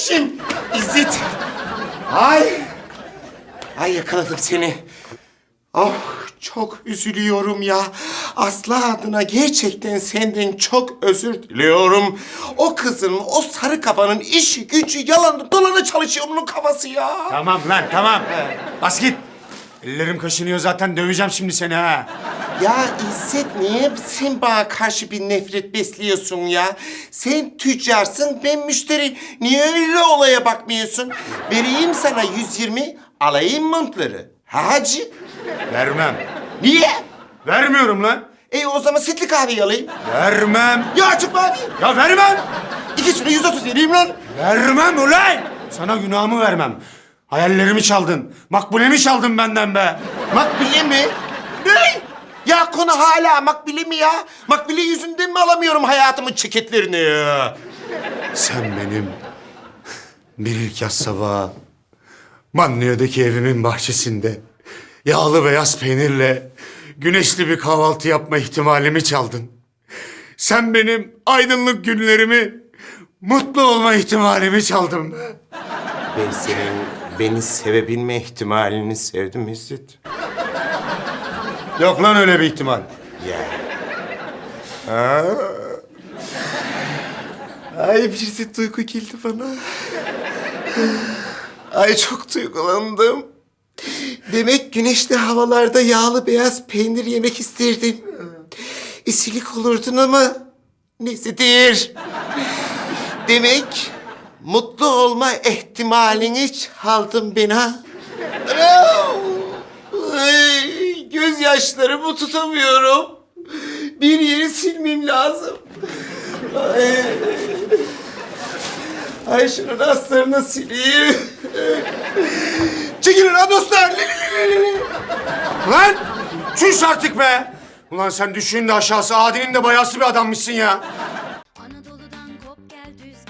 kardeşim. İzzet. Ay. Ay yakaladım seni. Oh çok üzülüyorum ya. Aslı adına gerçekten senden çok özür diliyorum. O kızın, o sarı kafanın işi gücü yalanı dolanı çalışıyor bunun kafası ya. Tamam lan tamam. Bas git. Ellerim kaşınıyor zaten döveceğim şimdi seni ha. Ya İzzet niye sen bana karşı bir nefret besliyorsun ya? Sen tüccarsın, ben müşteri. Niye öyle olaya bakmıyorsun? Vereyim sana 120, alayım montları. Ha hacı? Vermem. Niye? Vermiyorum lan. E o zaman sütlü kahveyi alayım. Vermem. Ya açık abi. Ya vermem. İkisini 130 vereyim lan. Vermem ulan. Sana günahımı vermem. Hayallerimi çaldın. Makbulemi çaldın benden be. Makbule mi? Ne? Ya konu hala makbule mi ya? Makbule yüzünden mi alamıyorum hayatımın çeketlerini ya? Sen benim bir ilk yaz sabahı Mannya'daki evimin bahçesinde yağlı beyaz peynirle güneşli bir kahvaltı yapma ihtimalimi çaldın. Sen benim aydınlık günlerimi, mutlu olma ihtimalimi çaldın be. Ben senin beni sevebilme ihtimalini sevdim İzzet. Yok lan öyle bir ihtimal. Ya. Ha? Ay bir de duygu geldi bana. Ay çok duygulandım. Demek güneşli havalarda yağlı beyaz peynir yemek isterdin. İsilik olurdun ama neysedir. Demek mutlu olma ihtimalini çaldın ben ha. Gözyaşlarımı tutamıyorum. Bir yeri silmem lazım. Ay, Ay şunun aslarını sileyim. Çekilin ha dostlar. Lan çüş artık be. Ulan sen düşün de aşağısı Adi'nin de bayası bir adammışsın ya. Anadolu'dan kop gel düz